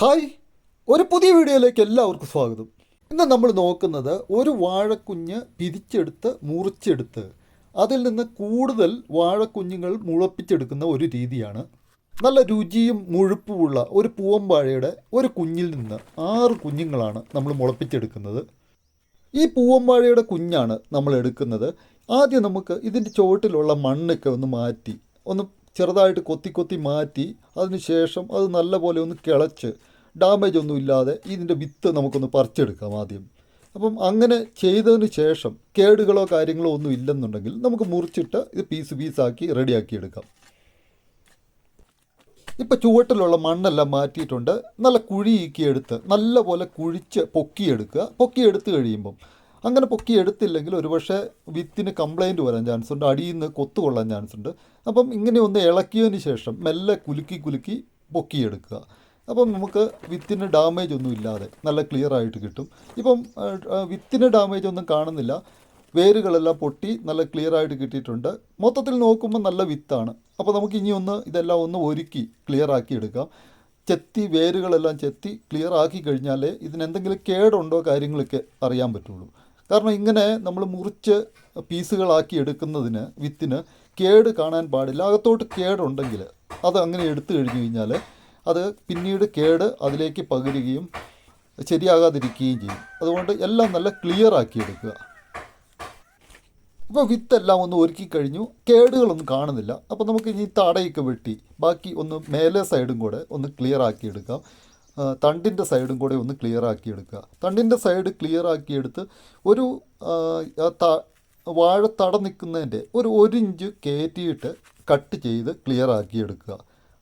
Hi. ഒരു പുതിയ വീഡിയോയിലേക്ക് എല്ലാവർക്കും സ്വാഗതം. ഇന്ന് നമ്മൾ നോക്കുന്നത് ഒരു വാഴക്കുഞ്ഞ് പിരിച്ചെടുത്ത് മുറിച്ചെടുത്ത് അതിൽ നിന്ന് കൂടുതൽ വാഴക്കുഞ്ഞുങ്ങൾ മുളപ്പിച്ചെടുക്കുന്ന ഒരു രീതിയാണ്. നല്ല രുചിയും മുഴുപ്പുമുള്ള ഒരു പൂവമ്പാഴയുടെ ഒരു കുഞ്ഞിൽ നിന്ന് ആറ് കുഞ്ഞുങ്ങളാണ് നമ്മൾ മുളപ്പിച്ചെടുക്കുന്നത്. ഈ പൂവമ്പാഴയുടെ കുഞ്ഞാണ് നമ്മൾ എടുക്കുന്നത്. ആദ്യം നമുക്ക് ഇതിന്റെ ചുവട്ടിലുള്ള മണ്ണൊക്കെ ഒന്ന് മാറ്റി ഒന്ന് ചെറുതായിട്ട് കൊത്തി കൊത്തി മാറ്റി അതിനുശേഷം അത് നല്ലപോലെ ഒന്ന് കിളച്ച് ഡാമേജ് ഒന്നും ഇല്ലാതെ ഇതിന്റെ വിത്ത് നമുക്കൊന്ന് പറിച്ചെടുക്കാം ആദ്യം. അപ്പം അങ്ങനെ ചെയ്തതിന് ശേഷം കേടുകളോ കാര്യങ്ങളോ ഒന്നും ഇല്ലെന്നുണ്ടെങ്കിൽ നമുക്ക് മുറിച്ചിട്ട് ഇത് പീസ് പീസാക്കി റെഡിയാക്കി എടുക്കാം. ഇപ്പോൾ ചുവട്ടിലുള്ള മണ്ണെല്ലാം മാറ്റിയിട്ടുണ്ട്. നല്ല കുഴിയിക്കി എടുത്ത് നല്ലപോലെ കുഴിച്ച് പൊക്കിയെടുക്കുക. പൊക്കിയെടുത്ത് കഴിയുമ്പം അങ്ങനെ പൊക്കി എടുത്തില്ലെങ്കിൽ ഒരുപക്ഷെ വിത്തിന് കംപ്ലൈന്റ് വരാൻ ചാൻസ് ഉണ്ട് അടിയിൽ നിന്ന് കൊത്തു കൊള്ളാൻ ചാൻസ് ഉണ്ട്. അപ്പം ഇങ്ങനെ ഒന്ന് ഇളക്കിയതിന് ശേഷം മെല്ലെ കുലുക്കി കുലുക്കി പൊക്കിയെടുക്കുക. അപ്പം നമുക്ക് വിത്തിന് ഡാമേജ് ഒന്നും ഇല്ലാതെ നല്ല ക്ലിയർ ആയിട്ട് കിട്ടും. ഇപ്പം വിത്തിന് ഡാമേജ് ഒന്നും കാണുന്നില്ല. വേരുകളെല്ലാം പൊട്ടി നല്ല ക്ലിയർ ആയിട്ട് കിട്ടിയിട്ടുണ്ട്. മൊത്തത്തിൽ നോക്കുമ്പോൾ നല്ല വിത്താണ്. അപ്പോൾ നമുക്ക് ഇനി ഒന്ന് ഇതെല്ലാം ഒന്ന് ഒരുക്കി ക്ലിയർ ആക്കി എടുക്കാം. ചെത്തി വേരുകളെല്ലാം ചെത്തി ക്ലിയർ ആക്കി കഴിഞ്ഞാലേ ഇതിനെന്തെങ്കിലും കേടുണ്ടോ കാര്യങ്ങളൊക്കെ അറിയാൻ പറ്റുള്ളൂ. കാരണം ഇങ്ങനെ നമ്മൾ മുറിച്ച് പീസുകളാക്കി എടുക്കുന്നതിന് വിത്തിന് കേട് കാണാൻ പാടില്ല. അകത്തോട്ട് കേടുണ്ടെങ്കിൽ അത് അങ്ങനെ എടുത്തു കഴിഞ്ഞു കഴിഞ്ഞാൽ അത് പിന്നീട് കേട് അതിലേക്ക് പകരുകയും ശരിയാകാതിരിക്കുകയും ചെയ്യും. അതുകൊണ്ട് എല്ലാം നല്ല ക്ലിയർ ആക്കി എടുക്കുക. ഇപ്പോൾ വിത്തെല്ലാം ഒന്ന് ഒരുക്കി കഴിഞ്ഞു. കേടുകളൊന്നും കാണുന്നില്ല. അപ്പോൾ നമുക്ക് ഇനി തടയൊക്കെ വെട്ടി. ബാക്കി ഒന്ന് മേലെ സൈഡും കൂടെ ഒന്ന് ക്ലിയർ ആക്കി എടുക്കാം. തണ്ടിന്റെ സൈഡും കൂടെ ഒന്ന് ക്ലിയർ ആക്കി എടുക്കുക തണ്ടിന്റെ സൈഡ് ക്ലിയർ ആക്കിയെടുത്ത് ഒരു വാഴ തട നിൽക്കുന്നതിന്റെ ഒരു ഒരു ഇഞ്ച് കയറ്റിയിട്ട് കട്ട് ചെയ്ത് ക്ലിയർ ആക്കി എടുക്കുക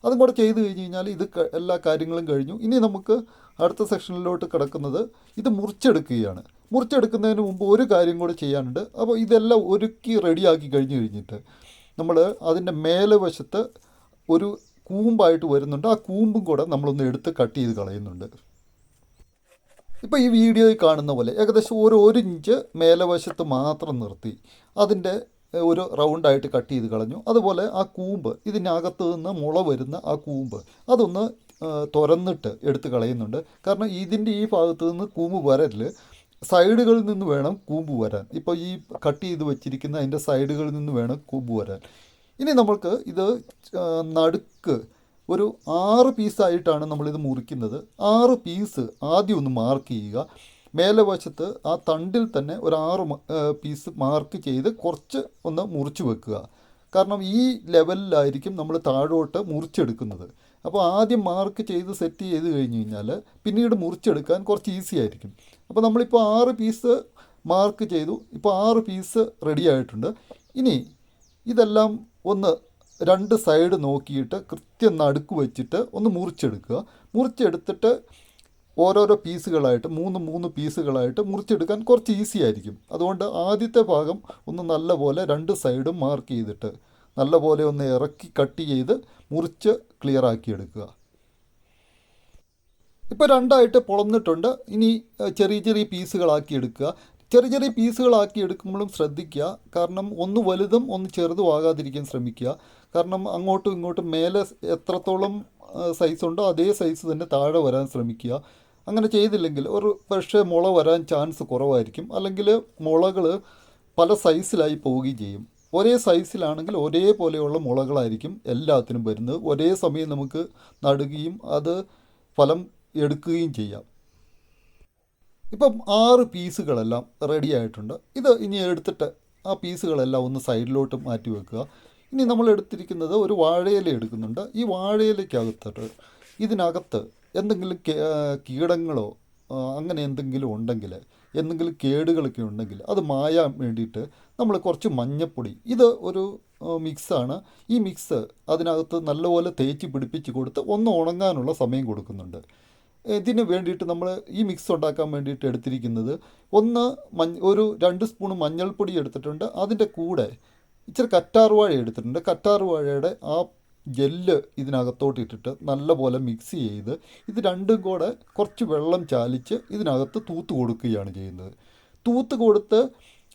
അതും കൂടെ ചെയ്ത് കഴിഞ്ഞ് കഴിഞ്ഞാൽ ഇത് എല്ലാ കാര്യങ്ങളും കഴിഞ്ഞു. ഇനി നമുക്ക് അടുത്ത സെക്ഷനിലോട്ട് കിടക്കുന്നത് ഇത് മുറിച്ചെടുക്കുകയാണ്. മുറിച്ചെടുക്കുന്നതിന് മുമ്പ് ഒരു കാര്യം കൂടെ ചെയ്യാനുണ്ട്. അപ്പോൾ ഇതെല്ലാം ഒരുക്കി റെഡിയാക്കി കഴിഞ്ഞ് കഴിഞ്ഞിട്ട് നമ്മൾ അതിന്റെ മേലെ വശത്ത് ഒരു കൂമ്പായിട്ട് വരുന്നുണ്ട്. ആ കൂമ്പും കൂടെ നമ്മളൊന്ന് എടുത്ത് കട്ട് ചെയ്ത് കളയുന്നുണ്ട്. ഇപ്പോൾ ഈ വീഡിയോയിൽ കാണുന്ന പോലെ ഏകദേശം ഒരു ഒരു ഇഞ്ച് മേലവശത്ത് മാത്രം നിർത്തി. അതിന്റെ ഒരു റൗണ്ടായിട്ട് കട്ട് ചെയ്ത് കളഞ്ഞു. അതുപോലെ ആ കൂമ്പ് ഇതിനകത്ത് നിന്ന് മുള വരുന്ന ആ കൂമ്പ് അതൊന്ന് തുറന്നിട്ട് എടുത്ത് കളയുന്നുണ്ട്. കാരണം ഇതിന്റെ ഈ ഭാഗത്ത് നിന്ന് കൂമ്പ് വരൽ സൈഡുകളിൽ നിന്ന് വേണം കൂമ്പ് വരാൻ. ഇപ്പോൾ ഈ കട്ട് ചെയ്ത് വെച്ചിരിക്കുന്ന അതിന്റെ സൈഡുകളിൽ നിന്ന് വേണം കൂമ്പ് വരാൻ. ഇനി നമ്മൾക്ക് ഇത് നടുക്ക് ഒരു ആറ് പീസായിട്ടാണ് നമ്മളിത് മുറിക്കുന്നത്. ആറ് പീസ് ആദ്യം ഒന്ന് മാർക്ക് ചെയ്യുക. മേലെ വശത്ത് ആ തണ്ടിൽ തന്നെ ഒരു ആറ് പീസ് മാർക്ക് ചെയ്ത് കുറച്ച് ഒന്ന് മുറിച്ച് വെക്കുക. കാരണം ഈ ലെവലിലായിരിക്കും നമ്മൾ താഴോട്ട് മുറിച്ചെടുക്കുന്നത്. അപ്പോൾ ആദ്യം മാർക്ക് ചെയ്ത് സെറ്റ് ചെയ്ത് കഴിഞ്ഞ് കഴിഞ്ഞാൽ പിന്നീട് മുറിച്ചെടുക്കാൻ കുറച്ച് ഈസി ആയിരിക്കും. അപ്പോൾ നമ്മളിപ്പോൾ ആറ് പീസ് മാർക്ക് ചെയ്തു. ഇപ്പോൾ ആറ് പീസ് റെഡി ആയിട്ടുണ്ട്. ഇനി ഇതെല്ലാം ഒന്ന് രണ്ട് സൈഡ് നോക്കിയിട്ട് കൃത്യം നടുക്ക് വെച്ചിട്ട് ഒന്ന് മുറിച്ചെടുക്കുക. മുറിച്ചെടുത്തിട്ട് ഓരോരോ പീസുകളായിട്ട് മൂന്ന് മൂന്ന് പീസുകളായിട്ട് മുറിച്ചെടുക്കാൻ കുറച്ച് ഈസി ആയിരിക്കും. അതുകൊണ്ട് ആദ്യത്തെ ഭാഗം ഒന്ന് നല്ലപോലെ രണ്ട് സൈഡും മാർക്ക് ചെയ്തിട്ട് നല്ലപോലെ ഒന്ന് ഇറക്കി കട്ട് ചെയ്ത് മുറിച്ച് ക്ലിയർ എടുക്കുക. ഇപ്പോൾ രണ്ടായിട്ട് പൊളന്നിട്ടുണ്ട്. ഇനി ചെറിയ ചെറിയ പീസുകളാക്കി എടുക്കുക. ചെറിയ ചെറിയ പീസുകളാക്കി എടുക്കുമ്പോഴും ശ്രദ്ധിക്കുക. കാരണം ഒന്ന് വലുതും ഒന്ന് ചെറുതും ആകാതിരിക്കാൻ ശ്രമിക്കുക. കാരണം അങ്ങോട്ടും ഇങ്ങോട്ടും മേലെ എത്രത്തോളം സൈസ് ഉണ്ടോ അതേ സൈസ് തന്നെ താഴെ വരാൻ ശ്രമിക്കുക. അങ്ങനെ ചെയ്തില്ലെങ്കിൽ ഒരു പക്ഷേ മുള വരാൻ ചാൻസ് കുറവായിരിക്കും. അല്ലെങ്കിൽ മുളകൾ പല സൈസിലായി പോവുകയും ചെയ്യും. ഒരേ സൈസിലാണെങ്കിൽ ഒരേപോലെയുള്ള മുളകളായിരിക്കും എല്ലാത്തിനും വരുന്നത്. ഒരേ സമയം നമുക്ക് നടുകയും അത് ഫലം എടുക്കുകയും ചെയ്യാം. ഇപ്പം ആറ് പീസുകളെല്ലാം റെഡി ആയിട്ടുണ്ട്. ഇത് ഇനി എടുത്തിട്ട് ആ പീസുകളെല്ലാം ഒന്ന് സൈഡിലോട്ട് മാറ്റി വെക്കുക. ഇനി നമ്മൾ എടുത്തിരിക്കുന്നത് ഒരു വാഴയില എടുക്കുന്നുണ്ട്. ഈ വാഴയിലയ്ക്കകത്തിട്ട് ഇതിനകത്ത് എന്തെങ്കിലും കീടങ്ങളോ അങ്ങനെ എന്തെങ്കിലും ഉണ്ടെങ്കിൽ എന്തെങ്കിലും കേടുകളൊക്കെ ഉണ്ടെങ്കിൽ അത് മായാൻ വേണ്ടിയിട്ട് നമ്മൾ കുറച്ച് മഞ്ഞപ്പൊടി ഇത് ഒരു മിക്സാണ് ഈ മിക്സ് അതിനകത്ത് നല്ലപോലെ തേച്ച് പിടിപ്പിച്ച് കൊടുത്ത് ഒന്ന് ഉണങ്ങാനുള്ള സമയം കൊടുക്കുന്നുണ്ട്. ഇതിന് വേണ്ടിയിട്ട് നമ്മൾ ഈ മിക്സ് ഉണ്ടാക്കാൻ വേണ്ടിയിട്ട് എടുത്തിരിക്കുന്നത്? ഒന്ന് മഞ്ഞ ഒരു രണ്ട് സ്പൂൺ മഞ്ഞൾപ്പൊടി എടുത്തിട്ടുണ്ട്. അതിന്റെ കൂടെ ഇച്ചിരി കറ്റാർവാഴ എടുത്തിട്ടുണ്ട്. കറ്റാർവാഴയുടെ ആ ജെല്ല് ഇതിനകത്തോട്ട് ഇട്ടിട്ട് നല്ലപോലെ മിക്സ് ചെയ്ത് ഇത് രണ്ടും കൂടെ കുറച്ച് വെള്ളം ചാലിച്ച് ഇതിനകത്ത് തൂത്ത് കൊടുക്കുകയാണ് ചെയ്യുന്നത്. തൂത്ത് കൊടുത്ത്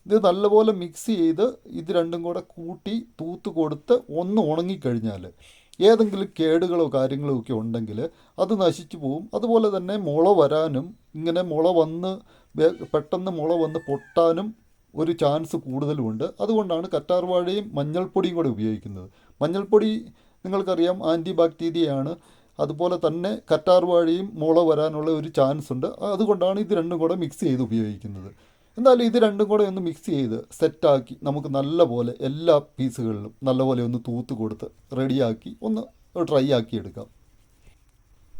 ഇത് നല്ലപോലെ മിക്സ് ചെയ്ത് ഇത് രണ്ടും കൂടെ കൂട്ടി തൂത്ത് കൊടുത്ത് ഒന്ന് ഉണങ്ങിക്കഴിഞ്ഞാൽ ഏതെങ്കിലും കേടുകളോ കാര്യങ്ങളോ ഒക്കെ ഉണ്ടെങ്കിൽ അത് നശിച്ചു പോവും. അതുപോലെ തന്നെ മുള വരാനും ഇങ്ങനെ മുള വന്ന് പെട്ടെന്ന് മുള വന്ന് പൊട്ടാനും ഒരു ചാൻസ് കൂടുതലുമുണ്ട്. അതുകൊണ്ടാണ് കറ്റാർവാഴയും മഞ്ഞൾപ്പൊടിയും കൂടെ ഉപയോഗിക്കുന്നത്. മഞ്ഞൾപ്പൊടി നിങ്ങൾക്കറിയാം ആന്റി ബാക്ടീരിയയാണ് അതുപോലെ തന്നെ കറ്റാർവാഴയും മുള വരാനുള്ള ഒരു ചാൻസ് ഉണ്ട്. അതുകൊണ്ടാണ് ഇത് രണ്ടും കൂടെ മിക്സ് ചെയ്ത് ഉപയോഗിക്കുന്നത്. എന്തായാലും ഇത് രണ്ടും കൂടെ ഒന്ന് മിക്സ് ചെയ്ത് സെറ്റാക്കി നമുക്ക് നല്ലപോലെ എല്ലാ പീസുകളിലും നല്ലപോലെ ഒന്ന് തൂത്ത് കൊടുത്ത് റെഡിയാക്കി ഒന്ന് ട്രൈ ആക്കി എടുക്കാം.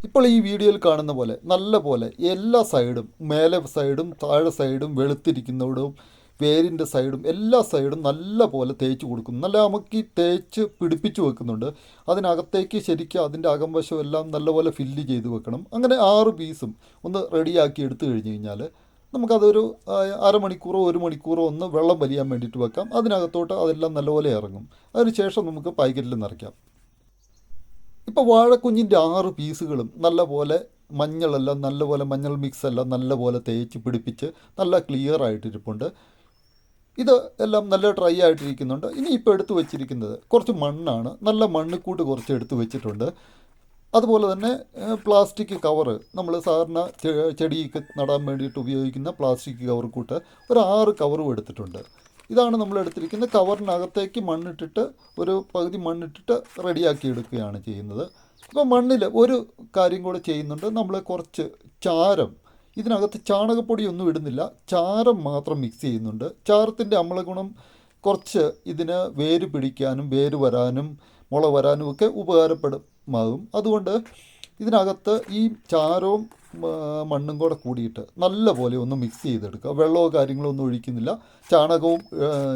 ഇപ്പോൾ ഈ വീഡിയോയിൽ കാണുന്ന പോലെ നല്ല പോലെ എല്ലാ സൈഡും മേലെ സൈഡും താഴെ സൈഡും വെളുത്തിരിക്കുന്നവിടവും വേരിന്റെ സൈഡും എല്ലാ സൈഡും നല്ല പോലെ തേച്ച് കൊടുക്കും നല്ല നമുക്ക് ഈ തേച്ച് പിടിപ്പിച്ച് വെക്കുന്നുണ്ട്. അതിനകത്തേക്ക് ശരിക്കും അതിന്റെ അകംവശം എല്ലാം നല്ലപോലെ ഫില്ല് ചെയ്ത് വെക്കണം. അങ്ങനെ ആറ് പീസും ഒന്ന് റെഡിയാക്കി എടുത്തു കഴിഞ്ഞ് കഴിഞ്ഞാൽ നമുക്കതൊരു അരമണിക്കൂറോ ഒരു മണിക്കൂറോ ഒന്ന് വെള്ളം വലിയാൻ വേണ്ടിയിട്ട് വെക്കാം. അതിനകത്തോട്ട് അതെല്ലാം നല്ലപോലെ ഇറങ്ങും. അതിനുശേഷം നമുക്ക് പാക്കറ്റിൽ നിറയ്ക്കാം. ഇപ്പോൾ വാഴക്കുഞ്ഞിന്റെ ആറ് പീസുകളും നല്ലപോലെ മഞ്ഞളെല്ലാം നല്ലപോലെ മഞ്ഞൾ മിക്സ് എല്ലാം നല്ലപോലെ തേച്ച് പിടിപ്പിച്ച് നല്ല ക്ലിയർ ആയിട്ടിരിപ്പുണ്ട്. ഇത് എല്ലാം നല്ല ഡ്രൈ ആയിട്ടിരിക്കുന്നുണ്ട്. ഇനി ഇപ്പോൾ എടുത്തു വെച്ചിരിക്കുന്നത് കുറച്ച് മണ്ണാണ്. നല്ല മണ്ണിക്കൂട്ട് കുറച്ച് എടുത്തു വെച്ചിട്ടുണ്ട്. അതുപോലെ തന്നെ പ്ലാസ്റ്റിക് കവറ് നമ്മൾ സാധാരണ ചെടി ചെടിക്ക് നടാൻ വേണ്ടിയിട്ട് ഉപയോഗിക്കുന്ന പ്ലാസ്റ്റിക് കവർ കൂട്ട് ഒരു ആറ് കവറും എടുത്തിട്ടുണ്ട്. ഇതാണ് നമ്മൾ എടുത്തിരിക്കുന്ന കവറിനകത്തേക്ക് മണ്ണിട്ടിട്ട് ഒരു പകുതി മണ്ണിട്ടിട്ട് റെഡിയാക്കി എടുക്കുകയാണ് ചെയ്യുന്നത്. അപ്പോൾ മണ്ണിൽ ഒരു കാര്യം കൂടെ ചെയ്യുന്നുണ്ട്. നമ്മൾ കുറച്ച് ചാരം ഇതിനകത്ത് ചാണകപ്പൊടി ഒന്നും ഇടുന്നില്ല. ചാരം മാത്രം മിക്സ് ചെയ്യുന്നുണ്ട്. ചാരത്തിന്റെ അമ്ലഗുണം കുറച്ച് ഇതിന് വേര് പിടിക്കാനും വേര് വരാനും മുള വരാനും ഒക്കെ ഉപകാരപ്പെടുമാകും അതുകൊണ്ട് ഇതിനകത്ത് ഈ ചാരവും മണ്ണും കൂടെ കൂടിയിട്ട് നല്ലപോലെ ഒന്ന് മിക്സ് ചെയ്തെടുക്കുക. വെള്ളമോ കാര്യങ്ങളോ ഒന്നും ഒഴിക്കുന്നില്ല. ചാണകവും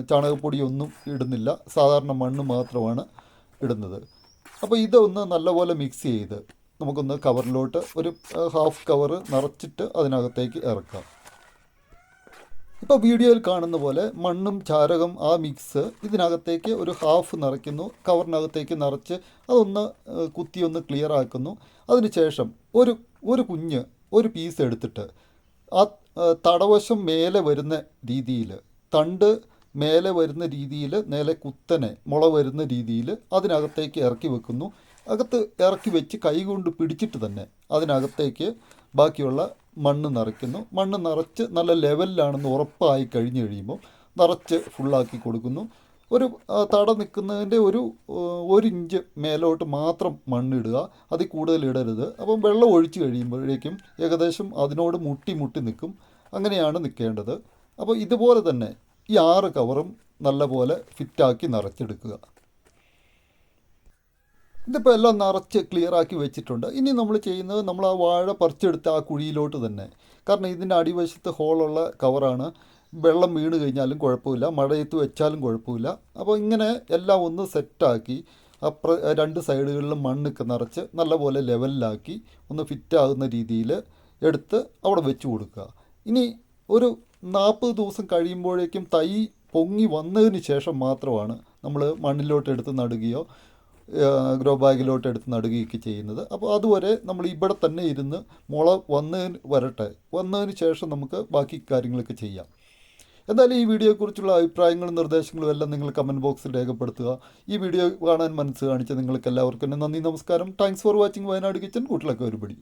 ചാണകപ്പൊടിയൊന്നും ഇടുന്നില്ല. സാധാരണ മണ്ണ് മാത്രമാണ് ഇടുന്നത്. അപ്പോൾ ഇതൊന്ന് നല്ലപോലെ മിക്സ് ചെയ്ത് നമുക്കൊന്ന് കവറിലോട്ട് ഒരു ഹാഫ് കവർ നിറച്ചിട്ട് അതിനകത്തേക്ക് ഇറക്കാം ഇപ്പോൾ വീഡിയോയിൽ കാണുന്ന പോലെ മണ്ണും ചാരകം ആ മിക്സ് ഇതിനകത്തേക്ക് ഒരു ഹാഫ് നിറയ്ക്കുന്നു. കവറിനകത്തേക്ക് നിറച്ച് അതൊന്ന് കുത്തി ഒന്ന് ക്ലിയർ ആക്കുന്നു. അതിനുശേഷം ഒരു ഒരു കുഞ്ഞ് ഒരു പീസ് എടുത്തിട്ട് ആ തടവശം മേലെ വരുന്ന രീതിയിൽ തണ്ട് മേലെ വരുന്ന രീതിയിൽ നേരെ കുത്തനെ മുള വരുന്ന രീതിയിൽ അതിനകത്തേക്ക് ഇറക്കി വെക്കുന്നു. അകത്ത് ഇറക്കി വെച്ച് കൈകൊണ്ട് പിടിച്ചിട്ട് തന്നെ അതിനകത്തേക്ക് ബാക്കിയുള്ള മണ്ണ് നിറയ്ക്കുന്നു. മണ്ണ് നിറച്ച് നല്ല ലെവലിലാണെന്ന് ഉറപ്പായി കഴിഞ്ഞ് കഴിയുമ്പോൾ നിറച്ച് ഫുള്ളാക്കി കൊടുക്കുന്നു. ഒരു തട നിൽക്കുന്നതിന്റെ ഒരു ഒരു ഇഞ്ച് മേലോട്ട് മാത്രം മണ്ണിടുക അതിൽ കൂടുതൽ ഇടരുത്. അപ്പം വെള്ളം ഒഴിച്ച് കഴിയുമ്പോഴേക്കും ഏകദേശം അതിനോട് മുട്ടി മുട്ടി നിൽക്കും. അങ്ങനെയാണ് നിൽക്കേണ്ടത്. അപ്പോൾ ഇതുപോലെ തന്നെ ഈ ആറ് കവറും നല്ലപോലെ ഫിറ്റാക്കി നിറച്ചെടുക്കുക. ഇതിപ്പോൾ എല്ലാം നിറച്ച് ക്ലിയർ ആക്കി വെച്ചിട്ടുണ്ട്. ഇനി നമ്മൾ ചെയ്യുന്നത് നമ്മൾ ആ വാഴ പറിച്ചെടുത്ത് ആ കുഴിയിലോട്ട് തന്നെ. കാരണം ഇതിന്റെ അടിവശത്ത് ഹോളുള്ള കവറാണ് വെള്ളം വീണ് കഴിഞ്ഞാലും കുഴപ്പമില്ല. മഴയത്ത് വെച്ചാലും കുഴപ്പമില്ല. അപ്പോൾ ഇങ്ങനെ എല്ലാം ഒന്ന് സെറ്റാക്കി അപ്ര രണ്ട് സൈഡുകളിലും മണ്ണൊക്കെ നിറച്ച് നല്ലപോലെ ലെവലിലാക്കി ഒന്ന് ഫിറ്റാകുന്ന രീതിയിൽ എടുത്ത് അവിടെ വെച്ച് കൊടുക്കുക. ഇനി ഒരു നാൽപ്പത് ദിവസം കഴിയുമ്പോഴേക്കും തൈ പൊങ്ങി വന്നതിന് ശേഷം മാത്രമാണ് നമ്മൾ മണ്ണിലോട്ട് എടുത്ത് നടുകയോ ഗ്രോ ബാഗിലോട്ട് എടുത്ത് നടുകയൊക്കെ ചെയ്യുന്നത്. അപ്പോൾ അതുവരെ നമ്മൾ ഇവിടെ തന്നെ ഇരുന്ന് മുള വന്നതിന് വരട്ടെ. വന്നതിന് ശേഷം നമുക്ക് ബാക്കി കാര്യങ്ങളൊക്കെ ചെയ്യാം. എന്തായാലും ഈ വീഡിയോയെക്കുറിച്ചുള്ള അഭിപ്രായങ്ങളും നിർദ്ദേശങ്ങളും എല്ലാം നിങ്ങൾ കമന്റ് ബോക്സിൽ രേഖപ്പെടുത്തുക. ഈ വീഡിയോ കാണാൻ മനസ്സ് കാണിച്ച നിങ്ങൾക്ക് എല്ലാവർക്കും നന്ദി നമസ്കാരം. Thanks for watching Wayanad kitchen കൂട്ടിലൊക്കെ ഒരുപടി.